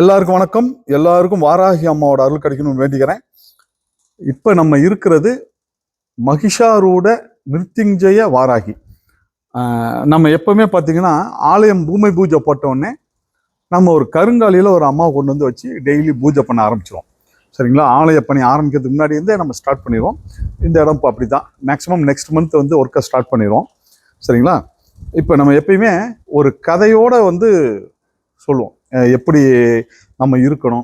எல்லாருக்கும் வணக்கம். எல்லாருக்கும் வாராகி அம்மாவோட அருள் கிடைக்கணும்னு வேண்டிக்கிறேன். இப்போ நம்ம இருக்கிறது மகிஷாரூட மிருத்யுஞ்சய வாராகி. நம்ம எப்பவுமே பார்த்தீங்கன்னா ஆலயம் பூமி பூஜை போட்ட நம்ம ஒரு கருங்காலியில் ஒரு அம்மாவை கொண்டு வந்து வச்சு டெய்லி பூஜை பண்ண ஆரம்பிச்சிடுவோம் சரிங்களா? ஆலய பணி ஆரம்பிக்கிறதுக்கு முன்னாடி இருந்தே நம்ம ஸ்டார்ட் பண்ணிடுவோம். இந்த இடம் இப்போ அப்படி தான் மேக்ஸிமம் நெக்ஸ்ட் மந்த் வந்து ஒர்க்கை ஸ்டார்ட் பண்ணிடுவோம். சரிங்களா? இப்போ நம்ம எப்பயுமே ஒரு கதையோட வந்து சொல்லுவோம். எப்படி நம்ம இருக்கணும்?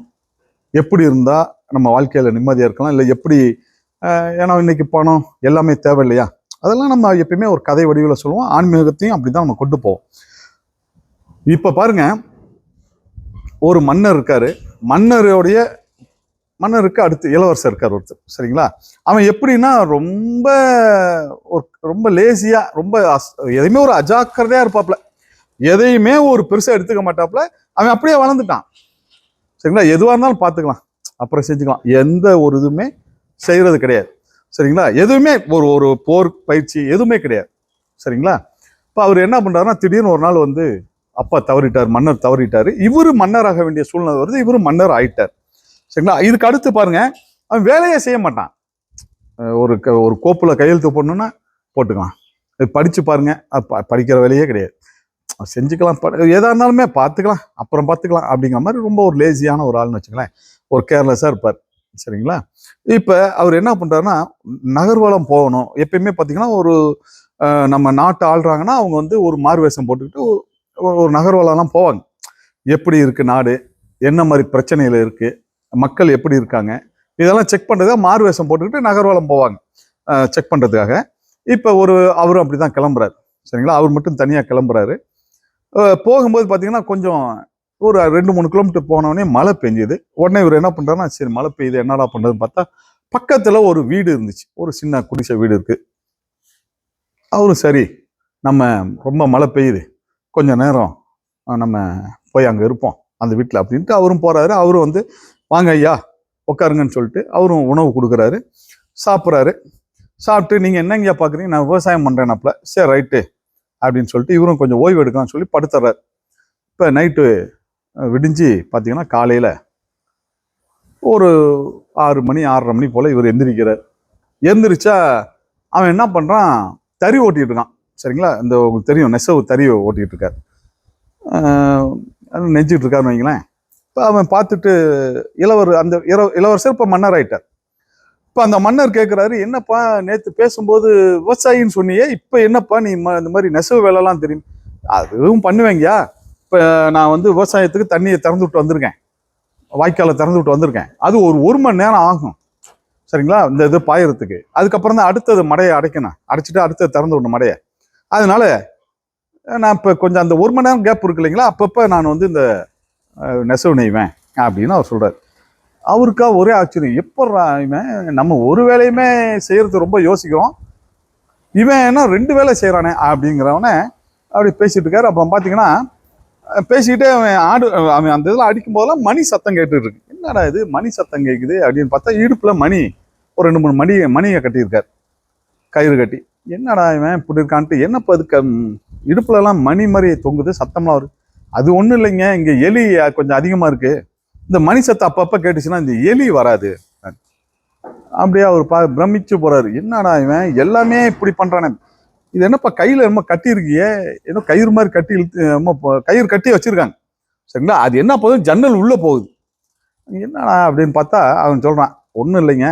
எப்படி இருந்தால் நம்ம வாழ்க்கையில் நிம்மதியாக இருக்கலாம்? இல்லை எப்படி ஏன்னா இன்னைக்கு பணம் எல்லாமே தேவை இல்லையா அதெல்லாம் நம்ம எப்பயுமே ஒரு கதை வடிவில் சொல்லுவோம். ஆன்மீகத்தையும் அப்படி தான் நம்ம கொண்டு போவோம். இப்போ பாருங்க ஒரு மன்னர் இருக்கார். மன்னருடைய மன்னருக்கு அடுத்து இளவரசர் இருக்கார் ஒருத்தர். சரிங்களா? அவன் எப்படின்னா ரொம்ப ஒரு ரொம்ப லேசியாக ரொம்ப அஸ்- எதையுமே ஒரு அஜாக்கிரதையாக இருப்பாப்ல. எதையுமே ஒரு பெருசாக எடுத்துக்க மாட்டாப்ல. அவன் அப்படியே வளர்ந்துட்டான். சரிங்களா? எதுவாக இருந்தாலும் பார்த்துக்கலாம். அப்புறம் செஞ்சுக்கலாம். எந்த ஒரு இதுவுமே செய்கிறது கிடையாது. சரிங்களா? எதுவுமே ஒரு ஒரு போர் பயிற்சி எதுவுமே கிடையாது. சரிங்களா? இப்போ அவர் என்ன பண்ணுறாருன்னா திடீர்னு ஒரு நாள் வந்து அப்பா தவறிட்டார் மன்னர் தவறிட்டார். இவரும் மன்னராக வேண்டிய சூழ்நிலை வருது. இவரும் மன்னர் ஆயிட்டார். சரிங்களா? இதுக்கு அடுத்து பாருங்க அவன் வேலையே செய்ய மாட்டான். ஒரு க- ஒரு கோப்பில் கையெழுத்து போடணுன்னா போட்டுக்கலாம். படித்து பாருங்கள் பாருங்க. படிக்கிற வேலையே கிடையாது. செஞ்சுக்கலாம். எதாக இருந்தாலுமே பார்த்துக்கலாம் அப்புறம் பார்த்துக்கலாம் அப்படிங்கிற மாதிரி ரொம்ப ஒரு லேசியான ஒரு ஆள்னு வச்சுங்களேன் ஒரு கேர்லெஸ்ஸாக இருப்பார். சரிங்களா? இப்போ அவர் என்ன பண்ணுறாருன்னா நகர்வலம் போகணும். எப்பயுமே பார்த்தீங்கன்னா ஒரு நம்ம நாட்டை ஆள்றாங்கன்னா அவங்க வந்து ஒரு மார்வேஷம் போட்டுக்கிட்டு ஒரு- நகர்வலம்லாம் போவாங்க. எப்படி இருக்குது நாடு? என்ன மாதிரி பிரச்சனையில் இருக்குது மக்கள் எப்படி இருக்காங்க? இதெல்லாம் செக் பண்ணுறதுக்காக மார்வேஷம் போட்டுக்கிட்டு நகர்வலம் போவாங்க. செக் பண்ணுறதுக்காக இப்போ ஒரு அவரும் அப்படி தான் கிளம்புறாரு. சரிங்களா? அவர் மட்டும் தனியாக கிளம்புறாரு. போகும்போது பார்த்தீங்கன்னா கொஞ்சம் ஒரு ரெண்டு மூணு கிலோமீட்டர் போனவொடனே மழை பெஞ்சுது. உடனே இவர் என்ன பண்ணுறாருன்னா சரி மழை பெய்யுது என்னடா பண்ணுறதுன்னு பார்த்தா பக்கத்தில் ஒரு வீடு இருந்துச்சு. ஒரு சின்ன குடிசை வீடு இருக்குது அவரும் சரி நம்ம ரொம்ப மழை பெய்யுது. கொஞ்சம் நேரம் நம்ம போய் அங்கே இருப்போம் அந்த வீட்டில் அப்படின்ட்டு அவரும் போகிறாரு அவரும் வந்து வாங்க ஐயா உட்காருங்கன்னு சொல்லிட்டு அவரும் உணவு கொடுக்குறாரு. சாப்பிட்றாரு. சாப்பிட்டு நீங்கள் என்னங்கய்யா பார்க்குறீங்க நான் விவசாயம் பண்ணுறேனாப்ல சரி ரைட்டு. அப்படின்னு சொல்லிட்டு இவரும் கொஞ்சம் ஓய்வு எடுக்கலாம்னு சொல்லி படுத்துறார். இப்போ நைட்டு விடிஞ்சு பார்த்தீங்கன்னா காலையில் ஒரு ஆறு மணி ஆறரை மணி போல் இவர் எந்திரிக்கிறார். எந்திரிச்சா அவன் என்ன பண்ணுறான் தறி ஓட்டிகிட்டு இருக்கான். சரிங்களா? இந்த உங்களுக்கு தெரியும் நெசவு தறி ஓட்டிகிட்டு இருக்கார். நெஞ்சிக்கிட்டு இருக்காருன்னு வைங்களேன். இப்போ அவன் பார்த்துட்டு இளவர் அந்த இள இளவரசர் இப்போ மன்னர் ஆயிட்டார். இப்போ அந்த மன்னர் கேட்குறாரு என்னப்பா நேற்று பேசும்போது விவசாயின்னு சொன்னியே இப்போ என்னப்பா நீ இந்த மாதிரி நெசவு வேலைலாம் தெரியும்? அதுவும் பண்ணுவேங்கயா இப்போ நான் வந்து விவசாயத்துக்கு தண்ணியை திறந்து விட்டு வந்திருக்கேன். வாய்க்காலை திறந்து விட்டு வந்திருக்கேன். அது ஒரு ஒரு மணி நேரம் ஆகும். சரிங்களா? இந்த இது பாயறதுக்கு. அதுக்கப்புறம் தான் அடுத்தது மடையை அடைக்கணும். அடைச்சிட்டு அடுத்தது திறந்து விடணும் மடையை. அதனால நான் இப்போ கொஞ்சம் அந்த ஒரு மணி நேரம் கேப் இருக்கு இல்லைங்களா? அப்பப்போ நான் வந்து இந்த நெசவு நெய்வேன் அப்படின்னு அவர் சொல்கிறார் அவருக்கா ஒரே ஆச்சரியம். எப்பட்றா இவன்? நம்ம ஒரு வேலையுமே செய்கிறது ரொம்ப யோசிக்கிறோம். இவன் என்ன ரெண்டு வேலை செய்கிறானே அப்படிங்கிறவனே அப்படி பேசிகிட்டு இருக்காரு. அப்புறம் பார்த்தீங்கன்னா பேசிக்கிட்டே அவன் ஆடு அவன் அந்த இதில் அடிக்கும் போதெல்லாம் மணி சத்தம் கேட்டுருக்கு என்னடா இது? மணி சத்தம் கேட்குது அப்படின்னு பார்த்தா இடுப்பில் மணி ஒரு ரெண்டு மூணு மணி மணியை கட்டியிருக்கார். கயிறு கட்டி. என்னடா இவன் இப்படி இருக்கான்ட்டு என்னப்பா அதுக்கு இடுப்புலலாம் மணி மாதிரி தொங்குது சத்தம்லாம் வருது. அது ஒன்றும் இல்லைங்க. இங்கே எலி கொஞ்சம் அதிகமாக இருக்குது இந்த மணி சத்தம் அப்பப்போ கேட்டுச்சுன்னா இந்த எலி வராது. அப்படியே அவர் பா பிரமிச்சு போறாரு. என்னடா இவன்? எல்லாமே இப்படி பண்றானே. இது என்னப்பா கையில என்ன கட்டி இருக்கியே? ஏதோ கயிறு மாதிரி கட்டி இழுத்து கயிறு கட்டி வச்சிருக்காங்க. சரிங்களா? அது என்ன போகுது ஜன்னல் உள்ள போகுது. என்னடா அப்படின்னு பார்த்தா அவன் சொல்றான் ஒன்றும் இல்லைங்க.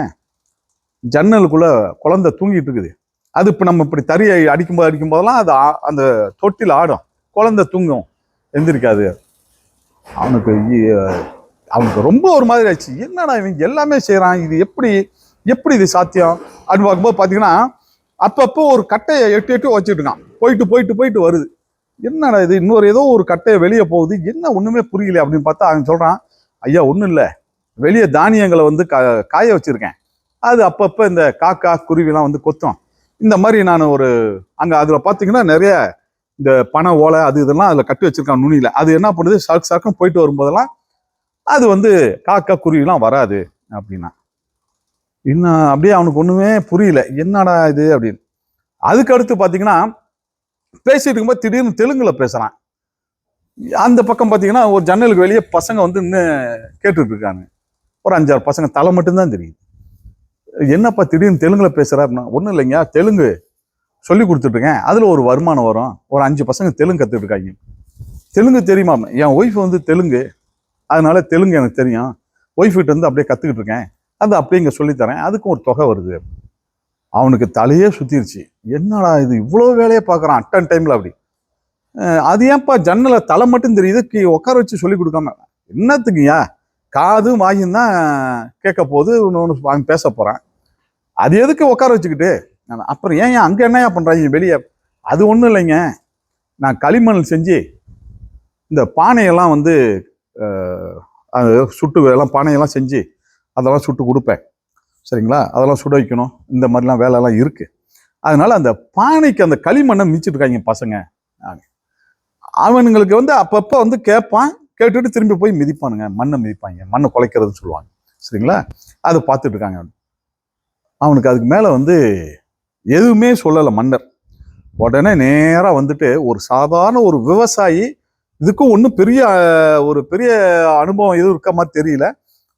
ஜன்னலுக்குள்ள குழந்தை தூங்கிட்டு இருக்குது. அது இப்போ நம்ம இப்படி தறியை அடிக்கும்போது அடிக்கும் போதெல்லாம் அது அந்த தொட்டில் ஆடும். குழந்தை தூங்கும். எந்திரிக்காது. அவனுக்கு அவனுக்கு ரொம்ப ஒரு மாதிரி ஆச்சு என்னடா இவன் எல்லாமே செய்கிறான் இது எப்படி எப்படி இது சாத்தியம்? அப்படின்னு பார்க்கும்போது பார்த்தீங்கன்னா அப்பப்போ ஒரு கட்டையை எட்டு எட்டு வச்சுட்டு இருக்கான். போயிட்டு போயிட்டு போயிட்டு வருது. என்னடா இது? இன்னொரு ஏதோ ஒரு கட்டையை வெளியே போகுது. என்ன ஒன்றுமே புரியல அப்படின்னு பார்த்தா அவன் சொல்கிறான் ஐயா ஒன்றும் இல்லை. வெளியே தானியங்களை வந்து கா காய வச்சுருக்கேன். அது அப்பப்போ இந்த காக்கா குருவிலாம் வந்து கொத்தும். இந்த மாதிரி நான் ஒரு அங்கே அதில் பார்த்தீங்கன்னா நிறைய இந்த பனை ஓலை அது இதெல்லாம் அதில் கட்டி வச்சுருக்கான் நுனியில். அது என்ன பண்ணுது? சரக்கு சரக்குன்னு போயிட்டு வரும்போதெல்லாம் அது வந்து காக்கா குருவிலாம் வராது அப்படின்னா. இன்னும் அப்படியே அவனுக்கு ஒன்றுமே புரியல. என்னடா இது அப்படின்னு. அதுக்கு அடுத்து பார்த்தீங்கன்னா பேசிட்டு இருக்கும்போது திடீர்னு தெலுங்குல பேசுறான். அந்த பக்கம் பார்த்தீங்கன்னா ஒரு ஜன்னலுக்கு வெளியே பசங்க வந்து இன்னும் கேட்டுட்டு இருக்காங்க. ஒரு அஞ்சாறு பசங்க தலை மட்டும்தான் தெரியுது. என்னப்பா திடீர்னு தெலுங்குல பேசுகிறாருன்னா அப்படின்னா ஒன்றும் இல்லைங்க தெலுங்கு சொல்லி கொடுத்துட்ருக்கேன் அதில் ஒரு வருமானம் வரும். ஒரு அஞ்சு பசங்க தெலுங்கு கற்றுட்டு இருக்காங்க. தெலுங்கு தெரியுமா? என் ஒய்ஃப் வந்து தெலுங்கு. அதனால தெலுங்கு எனக்கு தெரியும். ஒய்ஃப் கிட்ட இருந்து அப்படியே கற்றுக்கிட்டு இருக்கேன். அது அப்படியே இங்கே சொல்லித்தரேன் அதுக்கும் ஒரு தொகை வருது. அவனுக்கு தலையே சுற்றிருச்சு என்னடா இது? இவ்வளோ வேலையை பார்க்குறான். அட்டன் டைமில் அப்படி. அது ஏன்ப்பா ஜன்னலை தலை மட்டும் தெரியுது? கீ- உட்கார வச்சு சொல்லி கொடுக்காம. என்னத்துக்குயா காது வாயும் தான் கேட்க போது ஒன்று அவன் பேச போகிறான் அது எதுக்கு உட்கார வச்சுக்கிட்டு? அப்புறம் ஏன் அங்கே என்னையா பண்ணுறாங்க வெளியே. அது ஒன்றும் இல்லைங்க. நான் களிமண் செஞ்சு இந்த பானையெல்லாம் வந்து அது சுட்டு எல்லாம் பானையெல்லாம் செஞ்சு அதெல்லாம் சுட்டு கொடுப்பேன். சரிங்களா? அதெல்லாம் சுட வைக்கணும். இந்த மாதிரிலாம் வேலைலாம் இருக்குது அதனால் அந்த பானைக்கு அந்த களிமண்ணை மிச்சிட்ருக்காங்க பசங்க. அவனுங்களுக்கு வந்து அப்பப்போ வந்து கேட்பான் கேட்டுட்டு திரும்பி போய் மிதிப்பானுங்க. மண்ணை மிதிப்பாங்க. மண்ணை குலைக்கிறதுன்னு சொல்லுவாங்க. சரிங்களா? அதை பார்த்துட்டு இருக்காங்க அவன். அவனுக்கு அதுக்கு மேலே வந்து எதுவுமே சொல்லலை மன்னர். உடனே நேராக வந்துட்டு ஒரு சாதாரண ஒரு விவசாயி இதுக்கும் ஒன்றும் பெரிய ஒரு பெரிய அனுபவம் எதுவும் இருக்க மாதிரி தெரியல.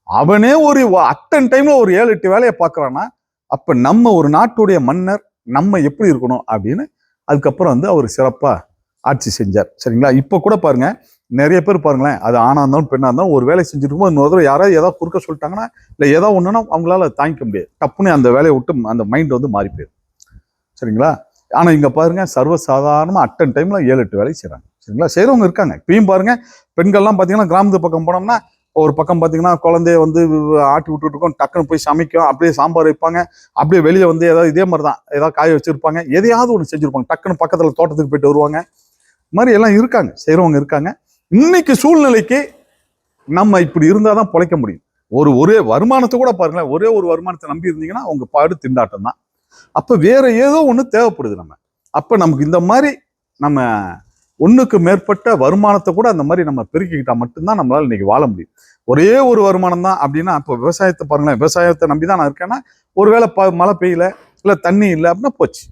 அவனே ஒரு அட்டன் டைம்ல ஒரு ஏழு எட்டு வேலையை பார்க்குறான்னா அப்போ நம்ம ஒரு நாட்டுடைய மன்னர் நம்ம எப்படி இருக்கணும் அப்படின்னு அதுக்கப்புறம் வந்து அவர் சிறப்பாக ஆட்சி செஞ்சார். சரிங்களா? இப்போ கூட பாருங்க நிறைய பேர் பாருங்களேன் அது ஆணாக இருந்தாலும் பெண்ணாக இருந்தாலும் ஒரு வேலை செஞ்சுட்டு இருக்கும்போது இன்னொரு தடவை யாராவது ஏதாவது குறுக்க சொல்லிட்டாங்கன்னா இல்லை ஏதாவது ஒன்றுனா அவங்களால தாங்கிக்க முடியாது. டப்புன்னு அந்த வேலையை விட்டு அந்த மைண்ட் வந்து மாறி போயிடும் சரிங்களா? ஆனால் இங்கே பாருங்க சர்வசாதாரணமாக அட்டன் டைமில் ஏழு எட்டு வேலை செய்கிறாங்க சரிங்களா? செய்கிறவங்க இருக்காங்க. இப்பயும் பாருங்க பெண்கள்லாம் பார்த்தீங்கன்னா கிராமத்து பக்கம் போனோம்னா ஒரு பக்கம் பார்த்தீங்கன்னா குழந்தைய வந்து ஆட்டி விட்டுட்டு இருக்கோம் டக்குன்னு போய் சமைக்கும் அப்படியே சாம்பார் வைப்பாங்க அப்படியே வெளியே வந்து ஏதாவது இதே மாதிரி தான் ஏதாவது காய வச்சுருப்பாங்க எதையாவது ஒன்று செஞ்சுருப்பாங்க டக்குன்னு பக்கத்தில் தோட்டத்துக்கு போயிட்டு வருவாங்க. இது மாதிரி எல்லாம் இருக்காங்க செய்கிறவங்க இருக்காங்க. இன்னைக்கு சூழ்நிலைக்கு நம்ம இப்படி இருந்தால் தான் பிழைக்க முடியும். ஒரு ஒரே வருமானத்தை கூட பாருங்களேன் ஒரே ஒரு வருமானத்தை நம்பி இருந்தீங்கன்னா உங்க பாடு திண்டாட்டம் தான் அப்போ வேற ஏதோ ஒன்று தேவைப்படுது நம்ம. அப்போ நமக்கு இந்த மாதிரி நம்ம ஒன்றுக்கு மேற்பட்ட வருமானத்தை கூட அந்த மாதிரி நம்ம பெருக்கிக்கிட்டால் மட்டும்தான் நம்மளால் இன்னைக்கு வாழ முடியும். ஒரே ஒரு வருமானம் தான் அப்படின்னா இப்போ விவசாயத்தை பாருங்களேன். விவசாயத்தை நம்பி தான் நான் இருக்கேன்னா ஒருவேளை ப மழை பெய்யல இல்லை தண்ணி இல்லை அப்படின்னா போச்சு.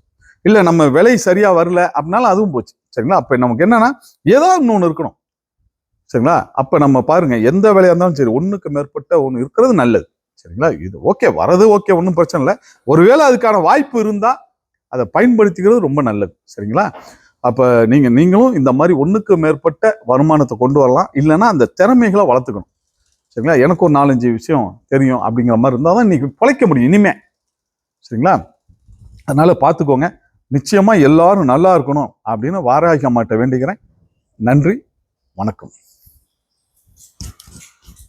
இல்லை நம்ம விலை சரியாக வரல அப்படின்னாலும் அதுவும் போச்சு. சரிங்களா? அப்போ நமக்கு என்னன்னா ஏதோ இன்னொன்று இருக்கணும். சரிங்களா? அப்போ நம்ம பாருங்க எந்த வேலையாக இருந்தாலும் சரி ஒன்றுக்கு மேற்பட்ட ஒன்று இருக்கிறது நல்லது. சரிங்களா? இது ஓகே வரது ஓகே ஒன்றும் பிரச்சனை இல்லை. ஒருவேளை அதுக்கான வாய்ப்பு இருந்தால் அதை பயன்படுத்திக்கிறது ரொம்ப நல்லது. சரிங்களா? அப்போ நீங்கள் நீங்களும் இந்த மாதிரி ஒன்றுக்கு மேற்பட்ட வருமானத்தை கொண்டு வரலாம். இல்லைன்னா அந்த திறமைகளை வளர்த்துக்கணும். சரிங்களா? எனக்கு ஒரு நாலஞ்சு விஷயம் தெரியும் அப்படிங்கிற மாதிரி இருந்தால் தான் இன்னைக்கு பிழைக்க முடியும் இனிமே. சரிங்களா? அதனால் பார்த்துக்கோங்க நிச்சயமாக எல்லாரும் நல்லா இருக்கணும் அப்படின்னு வாராகி அம்மாட்ட வேண்டிக்கிறேன். நன்றி. வணக்கம்.